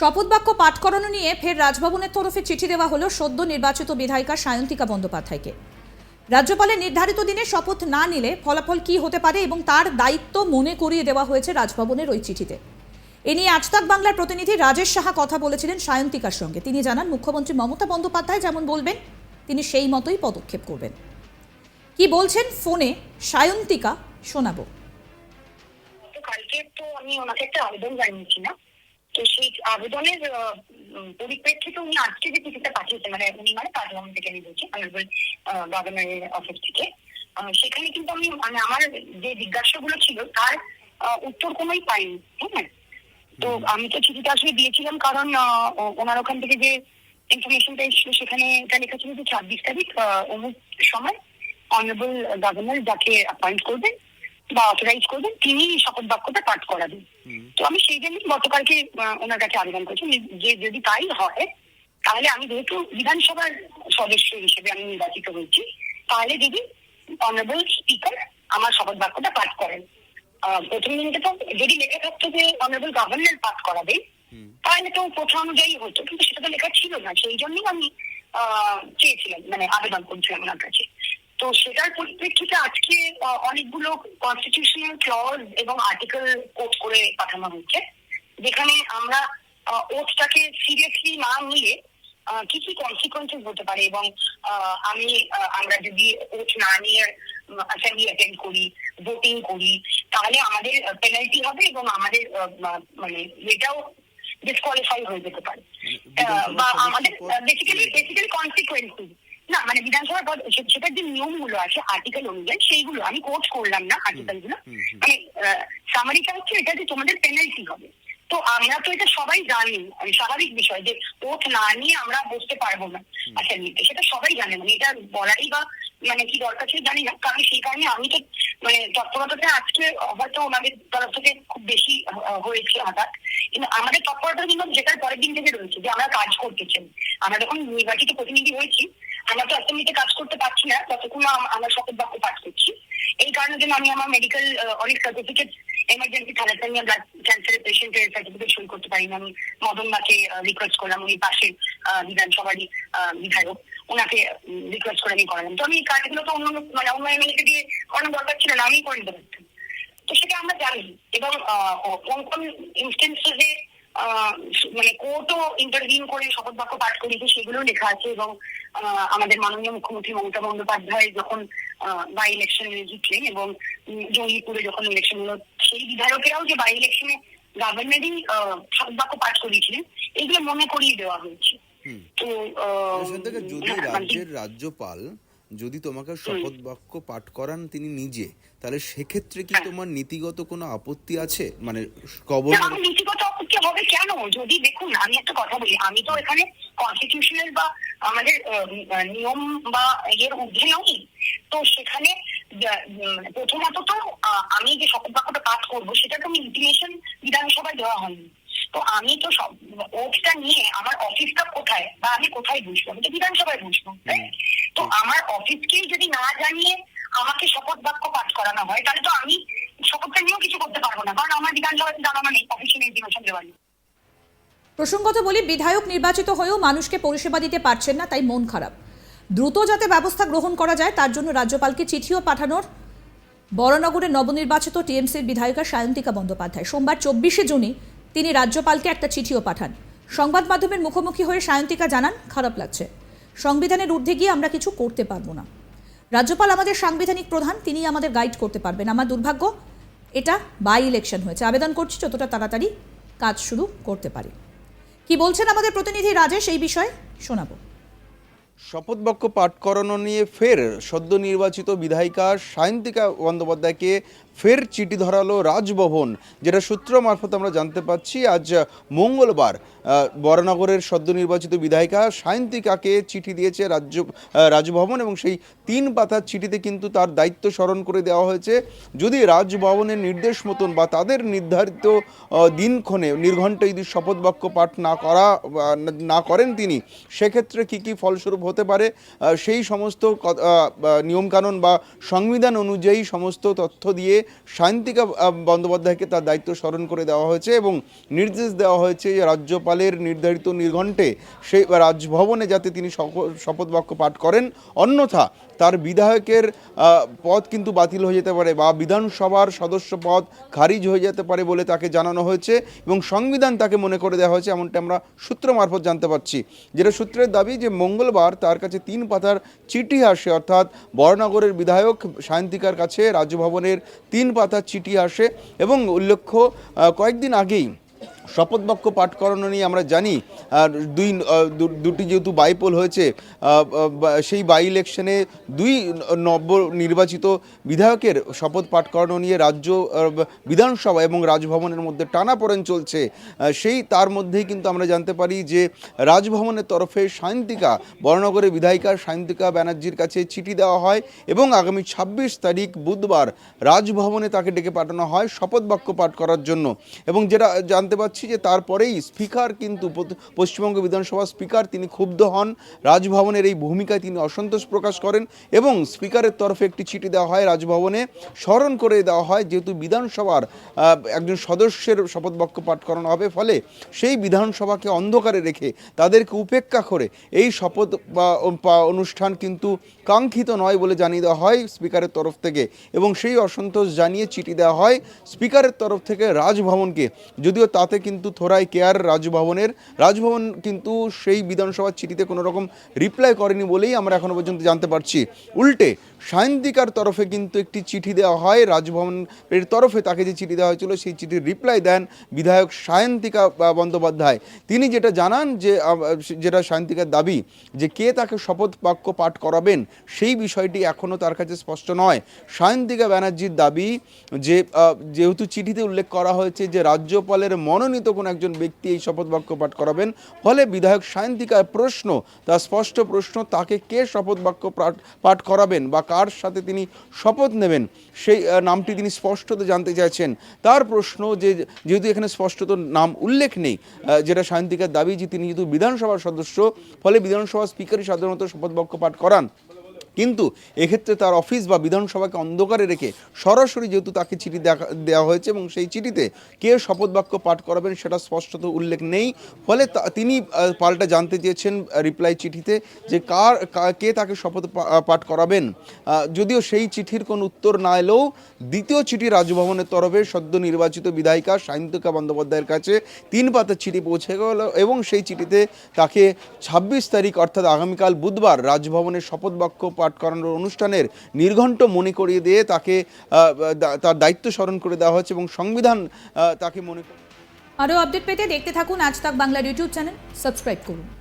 শপথ বাক্য পাঠ করানো নিয়ে ফের রাজভবনের তরফে চিঠি দেওয়া হলো সদ্য নির্বাচিত বিধায়িকা সায়ন্তিকা বন্দ্যোপাধ্যায়কে। রাজ্যপালের নির্ধারিত দিনে শপথ না নিলে ফলাফল কি হতে পারে এবং তার দায়িত্ব মনে করিয়ে দেওয়া হয়েছে রাজভবনের ওই চিঠিতে। এ নিয়ে আজতাক বাংলার প্রতিনিধি রাজেশ সাহা কথা বলেছিলেন সায়ন্তিকার সঙ্গে। তিনি জানান, মুখ্যমন্ত্রী মমতা বন্দ্যোপাধ্যায় যেমন বলবেন, তিনি সেই মতোই পদক্ষেপ করবেন। কি বলছেন ফোনে সায়ন্তিকা শোনাবো। কালকে তো আমি ওনাকে একটা আবেদন জানিয়েছি না তো সেই আবেদনের পরিপ্রেক্ষিতে উনি আজকে যে চিঠিটা পাঠিয়েছেন মানে উনি মানে কাজভবন থেকে আমি বলছি অনারেবল গভর্নরের অফিস থেকে সেখানে কিন্তু আমি মানে আমার যে জিজ্ঞাসাগুলো ছিল তার উত্তর কোনোই পাইনি হ্যাঁ? তো আমি তো চিঠিটা আসলে দিয়েছিলাম কারণ ওনার ওখান থেকে যে ইনফরমেশনটা এসেছিল সেখানে এটা লেখা ছিল যে ছাব্বিশ তারিখ অমুক সময় অনারেবল গভর্নর যাকে অ্যাপয়েন্ট করবেন বা অথরাইজ করবেন তিনি শপথ বাক্যটা পাঠ করাবেন। তো আমি সেই জন্যই গতকালকে ওনার কাছে আবেদন করেছি। যে যদি তাই হয় তাহলে আমি যেহেতু বিধানসভার সদস্য হিসেবে আমি নির্বাচিত হয়েছি তাহলে যদি অনারেবল স্পিকার আমার শপথ বাক্যটা পাঠ করেন। প্রথম দিনকে তো যদি লেখা থাকতো যে অনারেবল গভর্নর পাঠ করাবে তাহলে তো প্রথম অনুযায়ী হতো কিন্তু সেটা তো লেখা ছিল না। সেই জন্যই আমি আহ, চেয়েছিলাম মানে আবেদন করছিলাম ওনার কাছে। তো সেটার পরিপ্রেক্ষিতে আজকে অনেকগুলো কনস্টিটিউশনাল ক্লজ এবং আর্টিকেল কোট করে পাঠানো হচ্ছে যেখানে আমরা ওটটাকে সিরিয়াসলি না আহ, কি কি কনসিকোয়েন্সেস হতে পারে এবং আমি আমরা যদি ওট না নিয়ে অ্যাসেম্বলি অ্যাটেন্ড করি ভোটিং করি তাহলে আমাদের পেনাল্টি হবে এবং আমাদের মানে এটাও ডিসকোয়ালিফাই হয়ে যেতে পারে। আহ, বা আমাদের বেসিক্যালি বেসিক্যালি কনসিকুয়েন্সেস না মানে বিধানসভার পদ সেটার যে নিয়মগুলো আছে আর্টিকেল অনুযায়ী সেইগুলো আমি কোর্ট করলাম না আর্টিকেলগুলো। মানে সামারিটা হচ্ছে এটা যে তোমাদের পেনাল্টি হবে। তো আমরা তো এটা সবাই জানি মানে স্বাভাবিক বিষয় যে ওট না নিয়ে আমরা বসতে পারব না। অ্যাসেম্বলিতে সেটা সবাই জানে মানে এটা বলারই বা মানে কি দরকার ছিল জানি না কারণ সেই কারণে আমি তো মানে তৎপরতাটা আজকে হয়তো ওনাদের তরফ থেকে খুব বেশি হয়েছে হঠাৎ কিন্তু আমাদের তৎপরতা কিন্তু যেটার পরের দিন থেকে রয়েছে যে আমরা কাজ করতে চাই। আমরা যখন নির্বাচিত প্রতিনিধি হয়েছি আমরা তো অ্যাসেম্বলিতে কাজ করতে পারছি না ততক্ষণ আম- আমরা শপথ বাক্য পাঠ করছি। এই কারণে যেন আমি আমার মেডিকেল অনেক সার্টিফিকেট এমার্জেন্সি থ্যালাসেমিয়া ব্লাড ক্যান্সারের পেশেন্টের সার্টিফিকেট সই করতে পারি না আমি মদন দাকে রিকোয়েস্ট করলাম, উনি পাশের বিধানসভারই বিধায়ক। ওনাকে রিকোয়েস্ট করে আমি করালাম। তো আমি এই কাজগুলো তো অন্য মানে অন্য এমএলএকে দিয়ে করানোর দরকার ছিল না আমি করে দিতে পারতাম। তো সেটা আমরা জানি। এবং কোন কোন ইনস্টেন্সে মানে কোর্টও ইন্টারভিউ করে শপথ বাক্য পাঠ করেছে সেগুলো লেখা আছে এবং আমাদের মাননীয় মুখ্যমন্ত্রী মমতা বন্দ্যোপাধ্যায় যখন বাই ইলেকশনে জিতলেন এবং জঙ্গিপুরে যখন ইলেকশন হলো সেই বিধায়কেরাও যে বাই ইলেকশনে গভর্নরই শপথ বাক্য পাঠ করিয়েছিলেন এগুলো মনে করিয়ে দেওয়া হয়েছে। তো যদি মানে- রাজ্যের রাজ্যপাল যদি তোমাকে শপথ বাক্য পাঠ করান তিনি নিজে তাহলে সেক্ষেত্রে কি হ্যাঁ। তোমার নীতিগত কোনো আপত্তি আছে? মানে না, হবে কেন? যদি দেখুন, আমি একটা কথা বলি, আমি তো এখানে কনস্টিটিউশনাল বা আমাদের নিয়ম বা এর ঊর্ধ্বে নই। তো সেখানে প্রথমত তো আমি যে শপথ বাক্যটা পাঠ করব, সেটা তো ইন্টিমেশন বিধানসভায় দেওয়া হয়নি। তো আমি তো সব ওটটা নিয়ে আমার অফিসটা কোথায় বা আমি কোথায় বুঝব? আমি তো বিধানসভায় বুঝব তো আমার অফিসকেই যদি না জানিয়ে আমাকে শপথ বাক্য পাঠ করানো হয়, তাহলে তো আমি শপথটা নিয়েও কিছু করতে পারব না, কারণ আমার বিধানসভায় জানানো নেই অফিসে নেই। প্রসঙ্গত বলি, বিধায়ক নির্বাচিত হয়েও মানুষকে পরিষেবা দিতে পারছেন না, তাই মন খারাপ। দ্রুত যাতে ব্যবস্থা গ্রহণ করা যায়, তার জন্য রাজ্যপালকে চিঠিও পাঠানোর। বড়নগরের নবনির্বাচিত টিএমসির বিধায়িকা সায়ন্তিকা বন্দ্যোপাধ্যায়। সোমবার চব্বিশে জুনই তিনি রাজ্যপালকে একটা চিঠিও পাঠান। সংবাদ মাধ্যমের মুখোমুখি হয়ে সায়ন্তিকা জানান, খারাপ লাগছে। সংবিধানের ঊর্ধ্বে গিয়ে আমরা কিছু করতে পারব না। রাজ্যপাল আমাদের সাংবিধানিক প্রধান তিনি আমাদের গাইড করতে পারবেন। আমার দুর্ভাগ্য এটা বাই ইলেকশন হয়েছে। আবেদন করছি যতটা তাড়াতাড়ি কাজ শুরু করতে পারি। কি বলছেন আমাদের প্রতিনিধি রাজেশ এই বিষয়ে? শোনাবো। শপথ বাক্য পাঠ করানো নিয়ে ফের সদ্য নির্বাচিত বিধায়িকা সায়ন্তিকা বন্দ্যোপাধ্যায়কে ফের চিঠি ধরালো রাজভবন, যেটা সূত্র মারফত আমরা জানতে পাচ্ছি। আজ মঙ্গলবার বরানগরের সদ্য নির্বাচিত বিধায়িকা সায়ন্তিকাকে চিঠি দিয়েছে রাজ্য রাজভবন এবং সেই তিন পাতার চিঠিতে কিন্তু তার দায়িত্ব স্মরণ করে দেওয়া হয়েছে। যদি রাজভবনের নির্দেশ মতন বা তাদের নির্ধারিত দিনক্ষণে নির্ঘণ্টে যদি শপথ বাক্য পাঠ না করা না করেন তিনি, সেক্ষেত্রে কি কি ফলস্বরূপ হতে পারে? সেই সমস্ত নিয়মকানুন বা সংবিধান অনুযায়ী সমস্ত তথ্য দিয়ে সায়ন্তিকা বন্দ্যোপাধ্যায়কে তার দায়িত্ব স্মরণ করে দেওয়া হয়েছে এবং নির্দেশ দেওয়া হয়েছে যে রাজ্যপালের নির্ধারিত নির্ঘণ্টে সেই রাজভবনে যাতে তিনি শপ- শপথ বাক্য পাঠ করেন, অন্যথা তার বিধায়কের পদ কিন্তু বাতিল হয়ে যেতে পারে বা বিধানসভার সদস্য পদ খারিজ হয়ে যেতে পারে বলে তাকে জানানো হয়েছে এবং সংবিধান তাকে মনে করে দেওয়া হয়েছে, এমনটা আমরা সূত্র মারফত জানতে পারছি। যেটা সূত্রের দাবি যে মঙ্গলবার তার কাছে তিন পাতার চিঠি আসে, অর্থাৎ বরনগরের বিধায়ক সায়ন্তিকার কাছে রাজভবনের তিন পাতার চিঠি আসে এবং উল্লেখ্য কয়েকদিন আগেই শপথ বাক্য পাঠ করানো নিয়ে আমরা জানি, আর দুই দুটি যেহেতু বাইপোল হয়েছে সেই বাই ইলেকশনে দুই নব্য নির্বাচিত বিধায়কের শপথ পাঠ করানো নিয়ে রাজ্য বিধানসভা এবং রাজভবনের মধ্যে টানাপোড়েন চলছে। সেই তার মধ্যেই কিন্তু আমরা জানতে পারি যে রাজভবনের তরফে সায়ন্তিকা, বড়নগরের বিধায়িকা সায়ন্তিকা ব্যানার্জির কাছে চিঠি দেওয়া হয় এবং আগামী ছাব্বিশ তারিখ বুধবার রাজভবনে তাকে ডেকে পাঠানো হয় শপথ বাক্য পাঠ করার জন্য। এবং যেটা জানতে পারছি যে তারপরেই স্পিকার কিন্তু পশ্চিমবঙ্গ বিধানসভার স্পিকার তিনি ক্ষুব্ধ হন। রাজভবনের এই ভূমিকায় তিনি অসন্তোষ প্রকাশ করেন এবং স্পিকারের তরফে একটি চিঠি দেওয়া হয় রাজভবনে। স্মরণ করে দেওয়া হয় যেহেতু বিধানসভার একজন সদস্যের শপথ বাক্য পাঠ করানো হবে, ফলে সেই বিধানসভাকে অন্ধকারে রেখে তাদেরকে উপেক্ষা করে এই শপথ অনুষ্ঠান কিন্তু কাঙ্ক্ষিত নয় বলে জানিয়ে দেওয়া হয় স্পিকারের তরফ থেকে এবং সেই অসন্তোষ জানিয়ে চিঠি দেওয়া হয় স্পিকারের তরফ থেকে রাজভবনকে। যদিও তাতে কিন্তু থোড়াই কেয়ার রাজভবনের, রাজভবন কিন্তু সেই বিধানসভার চিঠিতে কোনো রকম রিপ্লাই করেনি বলেই আমরা এখনও পর্যন্ত জানতে পারছি। উল্টে, সায়ন্তিকার তরফে কিন্তু একটি চিঠি দেওয়া হয়, রাজভবনের তরফে তাকে যে চিঠি দেওয়া হয়েছিল সেই চিঠির রিপ্লাই দেন বিধায়ক সায়ন্তিকা বন্দ্যোপাধ্যায়। তিনি যেটা জানান যে যেটা সায়ন্তিকার দাবি যে কে তাকে শপথ বাক্য পাঠ করাবেন সেই বিষয়টি এখনও তার কাছে স্পষ্ট নয়। সায়ন্তিকা ব্যানার্জির দাবি যে যেহেতু চিঠিতে উল্লেখ করা হয়েছে যে রাজ্যপালের মনোনীত কোনো একজন ব্যক্তি এই শপথ বাক্য পাঠ করাবেন। ফলে বিধায়ক সায়ন্তিকার প্রশ্ন তার স্পষ্ট প্রশ্ন, তাকে কে শপথ বাক্য পাঠ- করাবেন বা কার সাথে তিনি শপথ নেবেন, সেই নামটি তিনি স্পষ্টত জানতে চাইছেন। তার প্রশ্ন যে, যেহেতু এখানে স্পষ্টত নাম উল্লেখ নেই যেটা সায়ন্তিকার দাবি যে তিনি যেহেতু বিধানসভার সদস্য, ফলে বিধানসভা স্পিকারই সাধারণত শপথ বাক্য পাঠ করান। কিন্তু এক্ষেত্রে তার অফিস বা বিধানসভাকে অন্ধকারে রেখে সরাসরি যেহেতু তাকে চিঠি দেখা দেওয়া হয়েছে এবং সেই চিঠিতে কে শপথ বাক্য পাঠ করাবেন সেটা স্পষ্টত উল্লেখ নেই। ফলে তিনি পাল্টা জানতে চেয়েছেন রিপ্লাই চিঠিতে যে কার, কে তাকে শপথ পাঠ করাবেন। যদিও সেই চিঠির কোনো উত্তর না এলেও দ্বিতীয় চিঠি রাজভবনের তরফে সদ্য নির্বাচিত বিধায়িকা সায়ন্তিকা বন্দ্যোপাধ্যায়ের কাছে তিন পাতার চিঠি পৌঁছে গেল এবং সেই চিঠিতে তাকে ছাব্বিশ তারিখ, অর্থাৎ আগামীকাল বুধবার রাজভবনের শপথ বাক্য পাঠ করানোর অনুষ্ঠানের নির্ঘণ্ট মনে করিয়ে দিয়ে তাকে তার দায়িত্ব স্মরণ করে দেওয়া হয়েছে এবং সংবিধান তাকে মনে আরও আপডেট পেতে দেখতে থাকুন আজ তাক বাংলার ইউটিউব চ্যানেল। সাবস্ক্রাইব করুন।